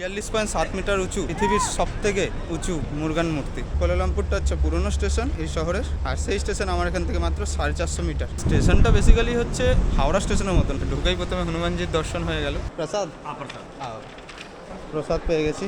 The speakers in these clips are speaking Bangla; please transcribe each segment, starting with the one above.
বিয়াল্লিশ পয়েন্ট সাত মিটার উঁচু পৃথিবীর সব থেকে উঁচু মুরগান মূর্তি। কোলালামপুরটা হচ্ছে পুরনো স্টেশন এই শহরের। আর সেই স্টেশন আমার এখান থেকে মাত্র সাড়ে চারশো মিটার। স্টেশনটা বেসিক্যালি হচ্ছে হাওড়া স্টেশনের মতন। ঢুকেই প্রথমে হনুমানজির দর্শন হয়ে গেল। প্রসাদ? আও। প্রসাদ পেয়ে গেছি।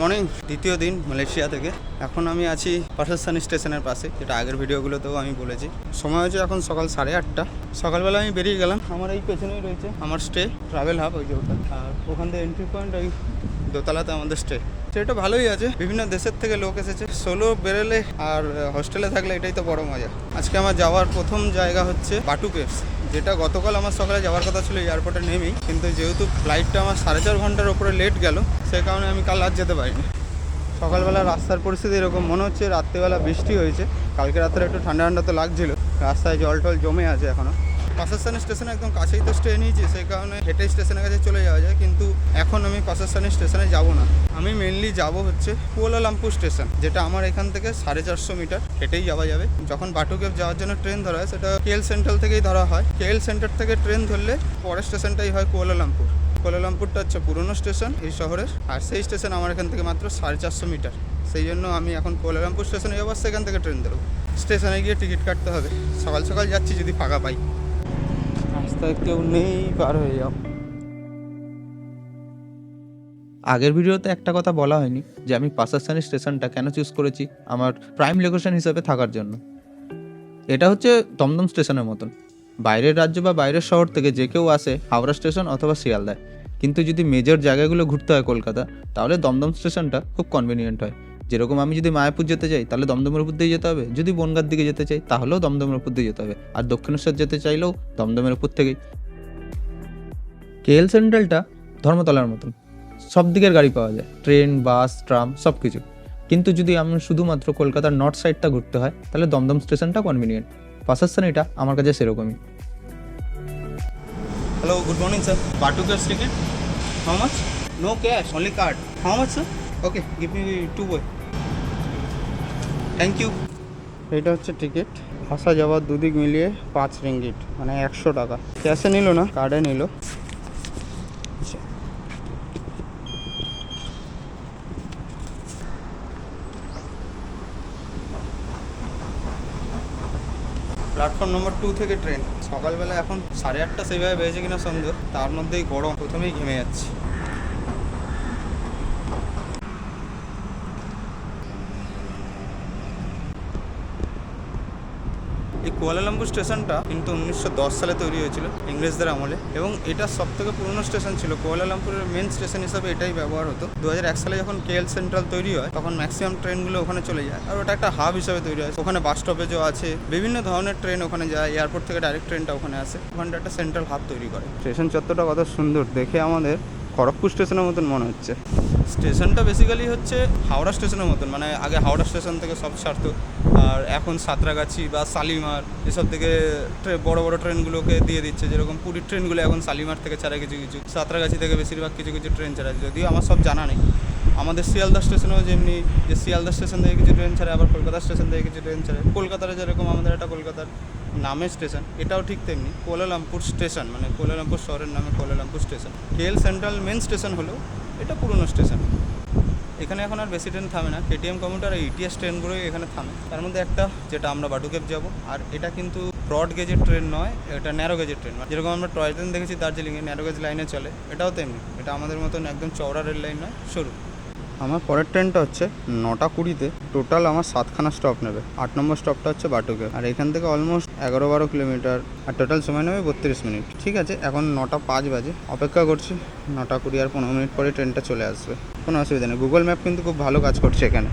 মর্নিং দ্বিতীয় দিন মালয়েশিয়া থেকে। এখন আমি আছি পাঠাসানি স্টেশনের পাশে, যেটা আগের ভিডিওগুলোতেও আমি বলেছি। সময় হচ্ছে এখন সকাল সাড়ে আটটা। সকালবেলা আমি বেরিয়ে গেলাম। আমার এই পেছনেই রয়েছে আমার স্টে ট্রাভেল হাব ওই যে ওটা। আর ওখান থেকে এন্ট্রি পয়েন্ট ওই দোতলাতে আমাদের স্টে সেটা ভালোই আছে। বিভিন্ন দেশের থেকে লোক এসেছে। সোলো বেরোলে আর হস্টেলে থাকলে এটাই তো বড় মজা। আজকে আমার যাওয়ার প্রথম জায়গা হচ্ছে বাটু কেভস যেটা গতকাল আমার সকালে যাওয়ার কথা ছিল এয়ারপোর্টে নেমেই। কিন্তু যেহেতু ফ্লাইটটা আমার সাড়ে চার ঘণ্টার ওপরে লেট গেল, সে কারণে আমি কাল আর যেতে পারিনি। সকালবেলা রাস্তার পরিস্থিতি এরকম মনে হচ্ছে, রাত্রিবেলা বৃষ্টি হয়েছে। কালকে রাত্রে একটু ঠান্ডা ঠান্ডা তো লাগছিল। রাস্তায় জল টল জমে আছে এখনও পাশাস্তানি স্টেশনে একদম কাছেই তো স্টে নিয়েছি, সেই কারণে হেঁটে স্টেশনের কাছে চলে যাওয়া যায়, কিন্তু এখন আমি পাশাস্তানি স্টেশনে যাব না। আমি মেনলি যাব হচ্ছে কুয়ালালামপুর স্টেশন, যেটা আমার এখান থেকে সাড়ে চারশো মিটার হেঁটেই যাওয়া যাবে। যখন বাটুকেপ যাওয়ার জন্য ট্রেন ধরা হয়, সেটা কেএল সেন্ট্রাল থেকেই ধরা হয়। কেএল সেন্টার থেকে ট্রেন ধরলে পরের স্টেশনটাই হয় কুয়ালালামপুর। কোলালামপুরটা হচ্ছে পুরনো স্টেশন এই শহরের, আর সেই স্টেশন আমার এখান থেকে মাত্র সাড়ে চারশো মিটার। সেই জন্য আমি এখন কোলালামপুর স্টেশনে যাব সেখান থেকে ট্রেন ধরবো। স্টেশনে গিয়ে টিকিট কাটতে হবে। সকাল সকাল যাচ্ছি যদি ফাঁকা পাই। রাস্তায় কেউ নেই, পার হয়ে যাও। আগের ভিডিওতে একটা কথা বলা হয়নি যে আমি পাশাস্তানি স্টেশনটা কেন চুজ করেছি আমার প্রাইম লোকেশন হিসেবে থাকার জন্য। এটা হচ্ছে দমদম স্টেশনের মতন। বাইরের রাজ্য বা বাইরের শহর থেকে যে কেউ আসে হাওড়া স্টেশন অথবা শিয়ালদায়। কিন্তু যদি মেজর জায়গাগুলো ঘুরতে হয় কলকাতা, তাহলে দমদম স্টেশনটা খুব কনভিনিয়েন্ট হয়। যেরকম আমি যদি মায়াপুর যেতে চাই তাহলে দমদমের উপর দিয়ে যেতে হবে। যদি বনগার দিকে যেতে চাই তাহলেও দমদমের উপর দিয়ে যেতে হবে। আর দক্ষিণেশ্বর যেতে চাইলেও দমদমের উপর থেকেই। কেএল সেন্ট্রালটা ধর্মতলার মতন। সব দিকের গাড়ি পাওয়া যায়। ট্রেন বাস ট্রাম সব কিছু কিন্তু যদি আমি শুধুমাত্র কলকাতার নর্থ সাইডটা ঘুরতে হয় তাহলে দমদম স্টেশনটা কনভিনিয়েন্ট পাশাস্থানিটা আমার কাছে সেরকমই। Hello good morning sir বাটুকের ticket how much no cash only card how much sir okay give me two বই থ্যাংক ইউ এটা হচ্ছে টিকিট আসা যাওয়ার দুদিক মিলিয়ে পাঁচ রিঙ্গিট মানে একশো টাকা। ক্যাশে নিল না কার্ডে নিল। প্ল্যাটফর্ম নম্বর টু থেকে ট্রেন সকালবেলা এখন সাড়ে আটটা সেইভাবে বেজেছে কিনা সন্দেহ তার মধ্যেই গরম। প্রথমেই ঘেমে যাচ্ছি। কুয়ালালামপুর স্টেশনটা কিন্তু উনিশশো দশ সালে তৈরি হয়েছিল ইংরেজদের আমলে। এবং এটা সব থেকে পুরনো স্টেশন ছিল। কুয়ালালামপুরের মেন স্টেশন হিসাবে এটাই ব্যবহার হতো। দু সালে যখন কেএল সেন্ট্রাল তৈরি হয়, তখন ম্যাক্সিমাম ট্রেনগুলো ওখানে চলে যায়। আর ওটা একটা হাব হিসাবে তৈরি হয়। ওখানে বাস স্টপেজও আছে। বিভিন্ন ধরনের ট্রেন ওখানে যায়। এয়ারপোর্ট থেকে ডাইরেক্ট ট্রেনটা ওখানে আসে। ওখানটা একটা সেন্ট্রাল হাব তৈরি করে। স্টেশন চত্বরটা কত সুন্দর। দেখে আমাদের খড়গপুর স্টেশনের মতন মনে হচ্ছে। স্টেশনটা বেসিক্যালি হচ্ছে হাওড়া স্টেশনের মতন মানে আগে হাওড়া স্টেশন থেকে সব ছাড়তো। আর এখন সাঁতরাগাছি বা শালিমার, এসব থেকে বড় বড় ট্রেনগুলোকে দিয়ে দিচ্ছে, যেরকম পুরীর ট্রেনগুলো এখন শালিমার থেকে ছাড়ে কিছু কিছু। সাঁতরাগাছি থেকে বেশিরভাগ কিছু কিছু ট্রেন ছাড়ে যদিও আমার সব জানা নেই। আমাদের শিয়ালদা স্টেশনেও যেমনি, যে শিয়ালদা স্টেশন থেকে কিছু ট্রেন ছাড়ে, আবার কলকাতা স্টেশন থেকে কিছু ট্রেন ছাড়ে। কলকাতার যেরকম আমাদের একটা কলকাতার নামের স্টেশন, এটাও ঠিক তেমনি। কোলালামপুর স্টেশন মানে কোলালামপুর শহরের নামে Kuala Lumpur station. KL central main station হলেও এটা পুরনো স্টেশন। এখানে এখন আর বেশি ট্রেন থামে না। কেটিএম কমিউটার আর ইটিএস ট্রেনগুলোই এখানে থামে। তার মধ্যে একটা, যেটা আমরা বাটুকেপ যাব। আর এটা কিন্তু ব্রড গেজের ট্রেন নয়, এটা ন্যারো গেজের ট্রেন। যেরকম আমরা টয় ট্রেন দেখেছি দার্জিলিংয়ে ন্যারো গেজ লাইনে চলে, এটাও তেমনি। এটা আমাদের মতন একদম চওড়া রেল লাইন নয়, সরু। আমার পরের ট্রেনটা হচ্ছে নটা কুড়িতে। টোটাল আমার সাতখানা স্টপ নেবে। আট নম্বর স্টপটা হচ্ছে বাটুকে। আর এখান থেকে অলমোস্ট এগারো বারো কিলোমিটার। আর টোটাল সময় নেবে বত্রিশ মিনিট। ঠিক আছে, এখন নটা পাঁচ বাজে। অপেক্ষা করছি। নটা কুড়ি আর পনেরো মিনিট পরে ট্রেনটা চলে আসবে। কোনো অসুবিধা নেই। গুগল ম্যাপ কিন্তু খুব ভালো কাজ করছে এখানে।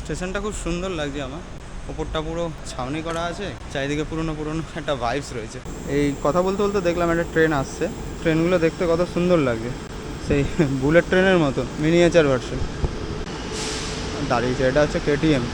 স্টেশনটা খুব সুন্দর লাগছে আমার। ওপরটা পুরো ছাউনি করা আছে। চারিদিকে পুরনো পুরনো একটা ভাইবস রয়েছে। এই কথা বলতে বলতে দেখলাম একটা ট্রেন আসছে। ট্রেনগুলো দেখতে কত সুন্দর লাগছে। সেই বুলেট ট্রেনের মতো মিনিয়েচার ভার্সন দাঁড়িয়েছে এটা হচ্ছে কেটিএম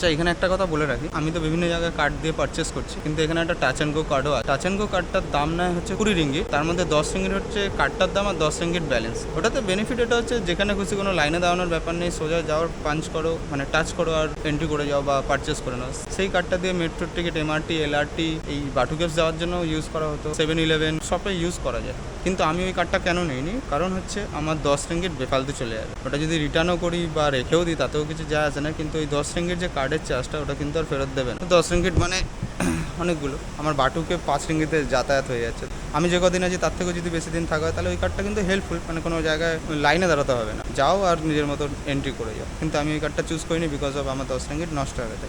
আচ্ছা এখানে একটা কথা বলে রাখি। আমি তো বিভিন্ন জায়গায় কার্ড দিয়ে পারচেস করছি, কিন্তু এখানে একটা টাচ অ্যান্ড গো কার্ডও আছে। টাচ অ্যান্ড গো কার্ডটার দাম নেয় হচ্ছে কুড়ি রিঙ্গিট তার মধ্যে দশ রিঙ্গিট হচ্ছে কার্ডটার দাম আর দশ রিঙ্গিট ব্যালেন্স ওটাতে বেনিফিট এটা হচ্ছে, যেখানে খুশি কোনো লাইনে দাঁড়ানোর ব্যাপার নেই, সোজা যাওয়ার পাঞ্চ করো মানে টাচ করো আর এন্ট্রি করে যাও বা পারচেস করে নাও। সেই কার্ডটা দিয়ে মেট্রোর টিকিট এমআরটি এলআরটি এই বাটুকেস যাওয়ার জন্য ইউজ করা হতো। সেভেন ইলেভেন সবে ইউজ করা যায়। কিন্তু আমি ওই কার্ডটা কেন নিইনি? কারণ হচ্ছে আমার দশ রিঙ্গিট বেফালতু চলে যাবে। ওটা যদি রিটার্নও করি বা রেখেও দিই, তাতেও কিছু যায় আসে না। কিন্তু ওই দশ রিঙ্গিট যে কার্ডের চার্জটা ওটা কিন্তু আর ফেরত দেবে না। দশ রিঙ্গিট মানে অনেকগুলো। আমার বাটুকে পাঁচ রিঙ্গিতে যাতায়াত হয়ে যাচ্ছে। আমি যে কদিন আছি, তার থেকেও যদি বেশি দিন থাকা হয়, তাহলে ওই কার্ডটা কিন্তু হেল্পফুল মানে কোনো জায়গায় লাইনে দাঁড়াতে হবে না। যাও আর নিজের মতো এন্ট্রি করে যাও। কিন্তু আমি ওই কার্ডটা চুজ করিনি বিকজ অফ আমার দশ রিঙ্গিট নষ্ট হয়ে গেছে।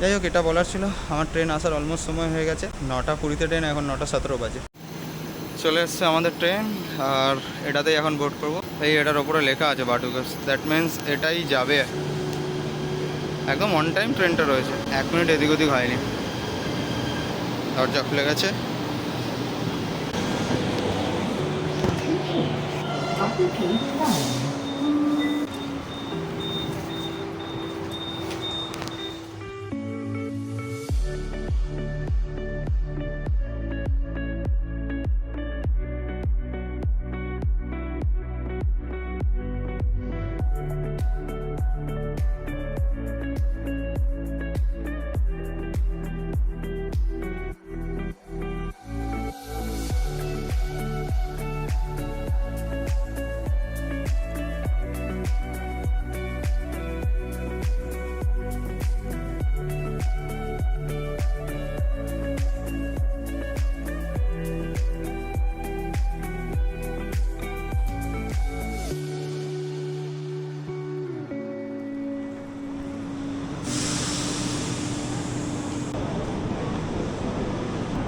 যাই হোক এটা বলার ছিল। আমার ট্রেন আসার অলমোস্ট সময় হয়ে গেছে। নটা কুড়িতে ট্রেন এখন নটা সতেরো বাজে। চলে এসছে আমাদের ট্রেন, আর এটাতেই এখন বোর্ড করব। এই এটার ওপরে লেখা আছে বাটুকাস। দ্যাট মিন্স এটাই যাবে। একদম অন টাইম ট্রেনটা রয়েছে। এক মিনিট এদিক ওদিক হয়নি। দরজা খুলে গেছে।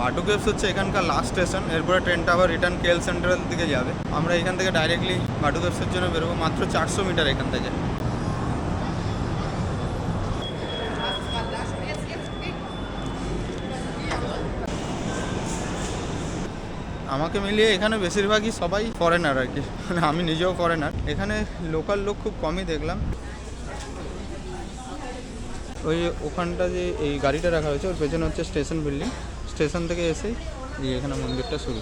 বাটু কেভস হচ্ছে এখানকার লাস্ট স্টেশন এরপরে ট্রেনটা আবার রিটার্ন কেএল সেন্ট্রাল দিকে যাবে। আমরা এখান থেকে ডাইরেক্টলি বাটু কেভসের জন্য বেরোবো মাত্র চারশো মিটার এখান থেকে। আমাকে মিলিয়ে এখানে বেশিরভাগই সবাই ফরেনার আর কি। মানে আমি নিজেও ফরেনার এখানে লোকাল লোক খুব কমই দেখলাম। ওই ওখানটা যে এই গাড়িটা রাখা হয়েছে, ওর পেছনে হচ্ছে স্টেশন বিল্ডিং স্টেশন থেকে এই এখানে মন্দিরটা শুরু।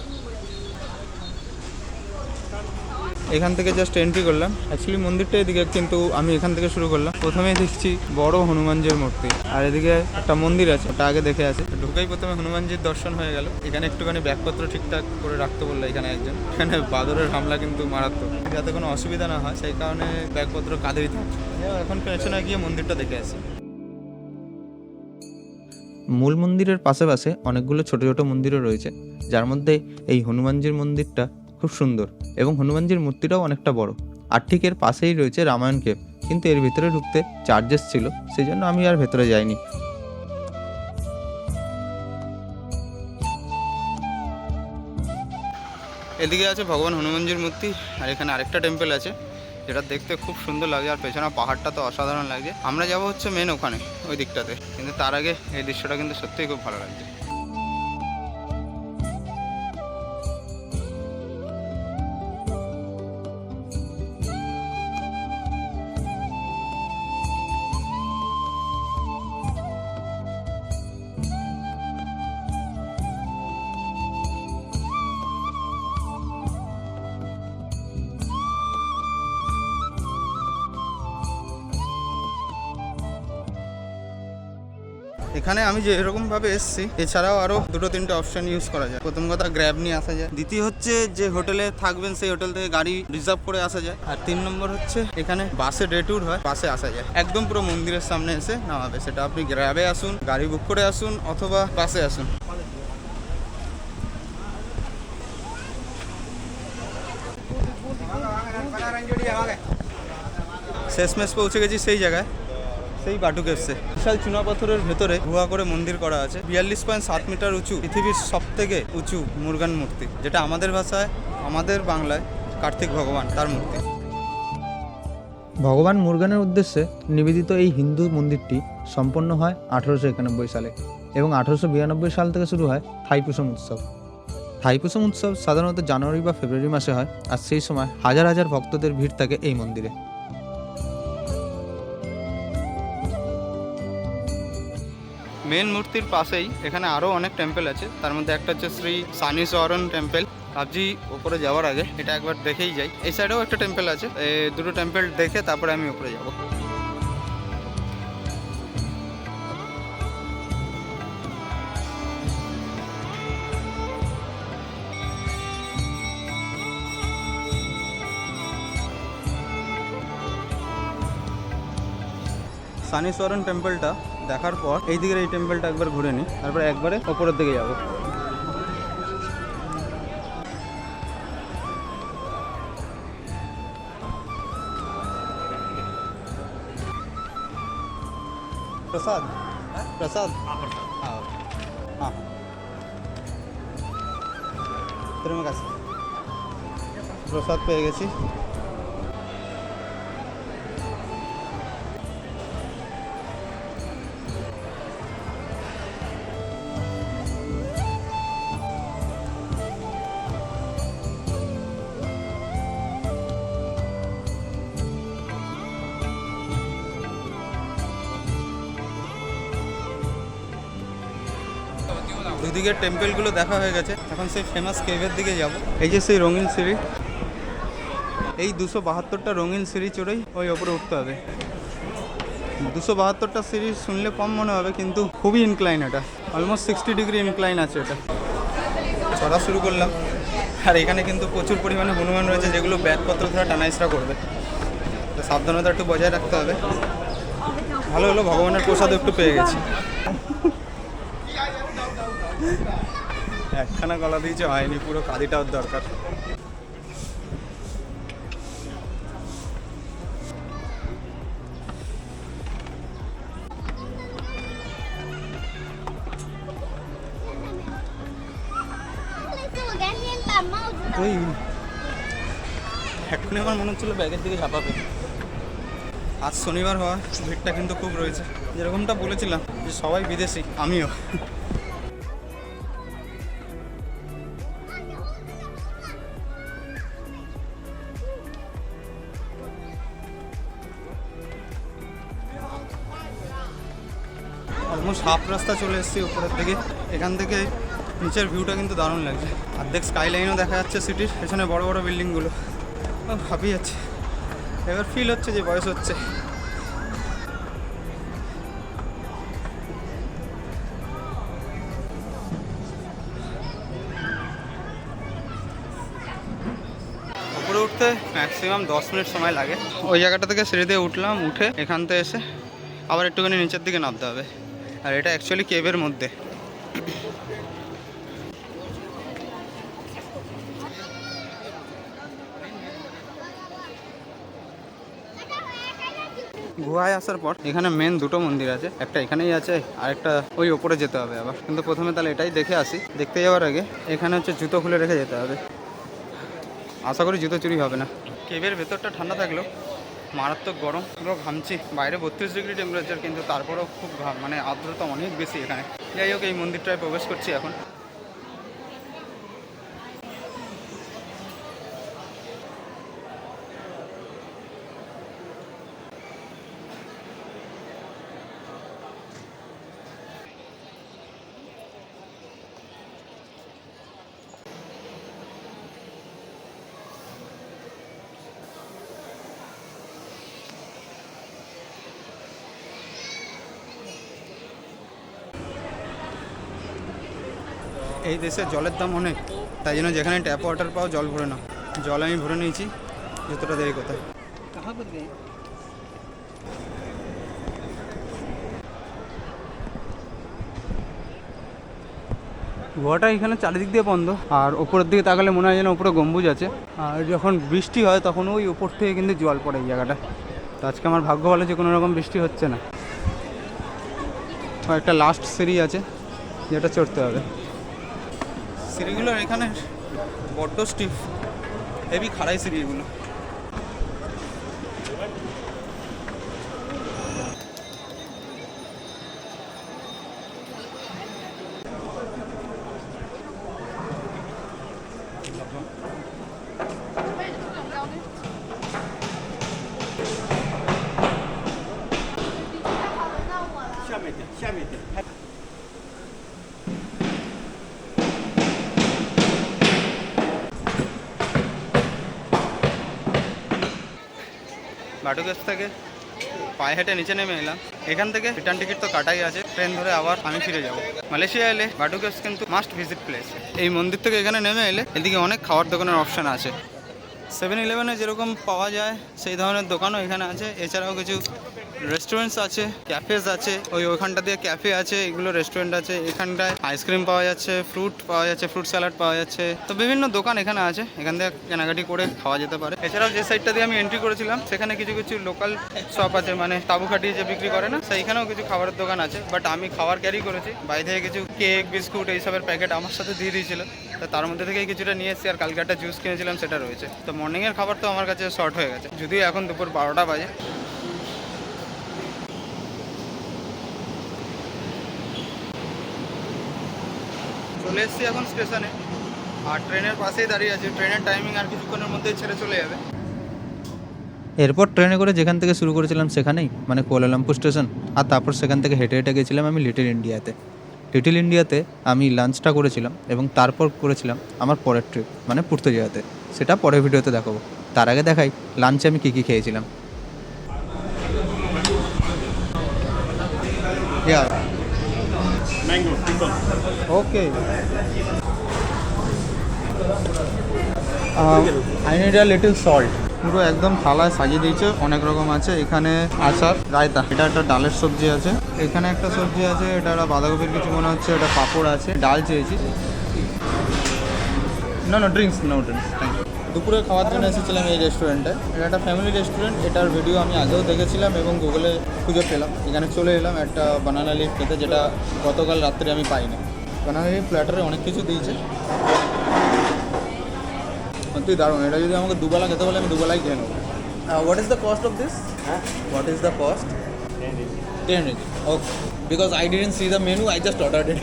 এখান থেকে জাস্ট এন্ট্রি করলাম। অ্যাকচুয়ালি মন্দিরটা এদিকে, কিন্তু আমি এখান থেকে শুরু করলাম। প্রথমেই দেখছি বড় হনুমানজির মূর্তি। আর এদিকে একটা মন্দির আছে, ওটা আগে দেখে আছে ঢুকেই প্রথমে হনুমানজির দর্শন হয়ে গেল। এখানে একটুখানি ব্যাগপত্র ঠিকঠাক করে রাখতে বলল এখানে একজন। এখানে বাদরের হামলা কিন্তু মারাত্মক। যাতে কোনো অসুবিধা না হয়, সেই কারণে ব্যাগপত্র কাঁধেই থাকছে। এখন পেছনে গিয়ে মন্দিরটা দেখে আসি। মূল মন্দিরের পাশে পাশে অনেকগুলো ছোট ছোট মন্দিরও রয়েছে, যার মধ্যে এই হনুমানজির মন্দিরটা খুব সুন্দর এবং হনুমানজির মূর্তিটাও অনেকটা বড়। আর ঠিক এর পাশেই রয়েছে রামায়ণ কেভ, কিন্তু এর ভিতরে ঢুকতে চার্জেস ছিল সেই জন্য আমি আর ভেতরে যাইনি। এদিকে আছে ভগবান হনুমানজির মূর্তি, আর এখানে আরেকটা টেম্পল আছে। যেটা দেখতে খুব সুন্দর লাগে আর পেছনে পাহাড়টা তো অসাধারণ লাগছে। আমরা যাব হচ্ছে মেন ওখানে, ওই দিকটাতে। কিন্তু তার আগে এই দৃশ্যটা কিন্তু সত্যিই খুব ভালো লাগছে। এখানে আমি যে এরকম ভাবে এসেছি, এছাড়াও আরও দুটো তিনটে অপশন ইউজ করা যায়। প্রথম কথা গ্র্যাব নিয়ে আসা যায়। দ্বিতীয় হচ্ছে, যে হোটেলে থাকবেন, সেই হোটেল থেকে গাড়ি রিজার্ভ করে আসা যায়। আর তিন নম্বর হচ্ছে, এখানে বাসে ডে ট্যুর হয়, বাসে আসা যায়। একদম পুরো মন্দিরের সামনে এসে নামাবে। সেটা আপনি গ্র্যাবে আসুন, গাড়ি বুক করে আসুন, অথবা বাসে আসুন। শেষমেশ পৌঁছে গেছি সেই জায়গায়। সেই বাটু কেভসে বিশাল চুনা পাথরের ভেতরে গুহা করে মন্দির করা আছে। বিয়াল্লিশ পয়েন্ট সাত মিটার উঁচু, পৃথিবীর সব থেকে উঁচু মুরগান মূর্তি, যেটা আমাদের ভাষায়, আমাদের বাংলায় কার্তিক ভগবান, তার মূর্তি। ভগবান মুরগানের উদ্দেশ্যে নিবেদিত এই হিন্দু মন্দিরটি সম্পন্ন হয় আঠারোশো একানব্বই সালে এবং আঠারোশো বিরানব্বই সাল থেকে শুরু হয় থাইপুসম উৎসব। থাইপুসম উৎসব সাধারণত জানুয়ারি বা ফেব্রুয়ারি মাসে হয়, আর সেই সময় হাজার হাজার ভক্তদের ভিড় থাকে এই মন্দিরে। মূর্তির পাশেই এখানে আরও অনেক টেম্পেল আছে। তার মধ্যে একটা হচ্ছে শ্রী সানি সানিসরণ টেম্পেল ভাবছি ওপরে যাওয়ার আগে এটা একবার দেখেই যাই। এই সাইডেও একটা টেম্পল আছে। দুটো টেম্পেল দেখে তারপরে আমি ওপরে যাব। সানিসরণ টেম্পলটা দেখার পর এই দিকের এই টেম্পলটা একবার ঘুরে নিই তারপরে একবারে ওপরের দিকে যাব प्रसाद प्रसाद हाँ हाँ তোমার কাছে প্রসাদ পেয়ে গেছি দুদিকের টেম্পলগুলো দেখা হয়ে গেছে। এখন সেই ফেমাস কেভের দিকে যাব। এই যে সেই রঙিন সিঁড়ি। এই দুশো বাহাত্তরটা রঙিন সিঁড়ি চড়েই ওই ওপরে উঠতে হবে। দুশো বাহাত্তরটা সিঁড়ি শুনলে কম মনে হবে কিন্তু খুবই ইনক্লাইন এটা। অলমোস্ট সিক্সটি ডিগ্রি ইনক্লাইন আছে এটা। চড়া শুরু করলাম। আর এখানে কিন্তু প্রচুর পরিমাণে হনুমান রয়েছে যেগুলো ব্যাগপত্র ছাড়া টানাইসরা করবে। তো সাবধানতা একটু বজায় রাখতে হবে। ভালো হলো ভগবানের প্রসাদ একটু পেয়ে গেছি। একখানা গলা দিয়েছে হয়নি, পুরো কাঁদিটাও দরকার। ওই আমার মনে হচ্ছিল ব্যাগের দিকে ঝাঁপাবে। আজ শনিবার হওয়া, ভিড়টা কিন্তু খুব রয়েছে। যেরকমটা বলেছিলাম যে সবাই বিদেশি, আমিও। হাফ রাস্তা চলে এসেছি উপরের দিকে। এখান থেকে নিচের ভিউটা কিন্তু দারুণ লাগছে। অর্ধেক স্কাই লাইনও দেখা যাচ্ছে সিটির পেছনে বড় বড় বিল্ডিংগুলো হাবি যাচ্ছে। এবার ফিল হচ্ছে যে বয়স হচ্ছে। উপরে উঠতে ম্যাক্সিমাম দশ মিনিট সময় লাগে। ওই জায়গাটা থেকে সিঁড়ি দিয়ে উঠলাম, উঠে এখান থেকে এসে আবার একটুখানি নিচের দিকে নামতে হবে। আর এটা অ্যাকচুয়ালি কেভের মধ্যে। গুহায় আসার পর এখানে মেন দুটো মন্দির আছে, একটা এখানেই আছে আর একটা ওই ওপরে যেতে হবে আবার। কিন্তু প্রথমে তাহলে এটাই দেখে আসি। দেখতে যাওয়ার আগে এখানে হচ্ছে জুতো খুলে রেখে যেতে হবে। আশা করি জুতো চুরি হবে না। কেবের ভেতরটা ঠান্ডা থাকলেও মারাত্মক গরম। পুরো ঘামছি বাইরে বত্রিশ ডিগ্রি টেম্পারেচার কিন্তু তারপরেও খুব মানে আর্দ্রতা অনেক বেশি এখানে। যাই হোক, এই মন্দিরটায় প্রবেশ করছি এখন। এই দেশে জলের দাম অনেক তাই জন্য যেখানে ট্যাপ ওয়াটার পাও জল ভরে না জল আমি ভরে নিয়েছি যতটা দেরি কোথায়? গুহাটা এখানে চারিদিক দিয়ে বন্ধ আর ওপরের দিকে তাকালে মনে হয় যেন উপরে গম্বুজ আছে। আর যখন বৃষ্টি হয় তখন ওই উপর থেকে কিন্তু জল পড়ে এই জায়গাটা। তো আজকে আমার ভাগ্য ভালো যে কোনো রকম বৃষ্টি হচ্ছে না। একটা লাস্ট সিঁড়ি আছে যেটা চড়তে হবে। সিঁড়িগুলোর এখানে বড্ড স্টিফ হেভি খাড়াই সিঁড়ি বাটুকেস থেকে পায়ে হেঁটে নিচে নেমে এলাম। এখান থেকে রিটার্ন টিকিট তো কাটাই আছে। ট্রেন ধরে আবার আমি ফিরে যাব। মালয়েশিয়া এলে বাটুকেস কিন্তু মাস্ট ভিজিট প্লেস এই মন্দির থেকে এখানে নেমে এলে এদিকে অনেক খাওয়ার দোকানের অপশান আছে। সেভেন ইলেভেনে যেরকম পাওয়া যায়, সেই ধরনের দোকানও এখানে আছে। এছাড়াও কিছু রেস্টুরেন্টস আছে ক্যাফেস আছে, ওই ওইখানটা দিয়ে ক্যাফে আছে, এগুলো রেস্টুরেন্ট আছে। এখানটায় আইসক্রিম পাওয়া যাচ্ছে ফ্রুট পাওয়া যাচ্ছে ফ্রুট স্যালাড পাওয়া যাচ্ছে। তো বিভিন্ন দোকান এখানে আছে, এখান থেকে কেনাকাটি করে খাওয়া যেতে পারে। এছাড়াও যে সাইডটা দিয়ে আমি এন্ট্রি করেছিলাম, সেখানে কিছু কিছু লোকাল শপ আছে মানে তাবু খাটিয়ে যে বিক্রি করে না, সেইখানেও কিছু খাবারের দোকান আছে। বাট আমি খাবার ক্যারি করেছি বাইরে থেকে কিছু কেক বিস্কুট এইসবের প্যাকেট আমার সাথে দিয়ে দিয়েছিল। তো তার মধ্যে থেকেই কিছুটা নিয়ে এসেছি, আর কালকে একটা জুস কিনেছিলাম, সেটা রয়েছে। তো মর্নিংয়ের খাবার তো আমার কাছে শর্ট হয়ে গেছে। যদিও এখন দুপুর বারোটা বাজে চলে এসেছি এখন স্টেশনে। আর ট্রেনের পাশেই দাঁড়িয়ে আছি। ট্রেনের টাইমিং আর কিছুক্ষণের মধ্যেই ছেড়ে চলে যাবে। এরপর ট্রেনে করে যেখান থেকে শুরু করেছিলাম সেখানেই মানে কোয়ালালামপুর স্টেশন। আর তারপর সেখান থেকে হেঁটে হেঁটে গেছিলাম আমি লিটল ইন্ডিয়াতে। লিটল ইন্ডিয়াতে আমি লাঞ্চটা করেছিলাম এবং তারপর করেছিলাম আমার পরের ট্রিপ মানে পুর্তজিয়াতে সেটা পরের ভিডিওতে দেখাবো। তার আগে দেখাই লাঞ্চে আমি কী কী খেয়েছিলাম। Pickle. Okay I need a little salt পুরো একদম থালায় সাজিয়ে দিয়েছে, অনেক রকম আছে। এখানে আচার, রায়তা। এটা একটা ডালের সবজি আছে। এখানে একটা সবজি আছে, এটা একটা বাঁধাকপির কিছু মনে হচ্ছে, এটা পাঁপড় আছে। ডাল চেয়েছি। না না drinks no drinks thank you দুপুরে খাওয়ার জন্য এসেছিলাম এই রেস্টুরেন্টে। এটা একটা ফ্যামিলি রেস্টুরেন্ট এটার ভিডিও আমি আগেও দেখেছিলাম এবং গুগলে খুঁজে পেলাম। এখানে চলে এলাম একটা বানানা লিফ খেতে যেটা গতকাল রাত্রে আমি পাইনি। বানানা লিফ প্ল্যাটারে অনেক কিছু দিয়েছে। সত্যি দারুণ। এটা যদি আমাকে দুবেলা খেতে বলে আমি দুবেলাই খেয়ে নেব। What is the cost of this what is the cost ten রিজি okay because I didn't see the menu I just order it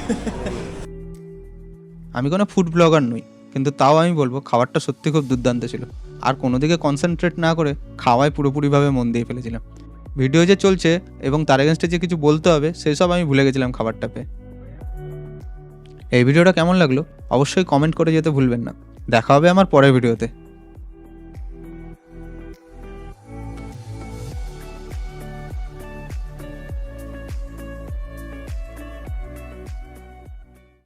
আমি কোনো ফুড ব্লগার নই। কিন্তু তাও আমি বলব খাবারটা সত্যি খুব দুর্দান্ত ছিল। আর কোনো দিকে কনসেন্ট্রেট না করে খাওয়ায় পুরোপুরিভাবে মন দিয়ে ফেলেছিলাম। ভিডিও যে চলছে এবং তার এগেনস্টে যে কিছু বলতে হবে সেই সব আমি ভুলে গেছিলাম খাবারটা পেয়ে। এই ভিডিওটা কেমন লাগল? অবশ্যই কমেন্ট করে যেতে ভুলবেন না। দেখা হবে আমার পরের ভিডিওতে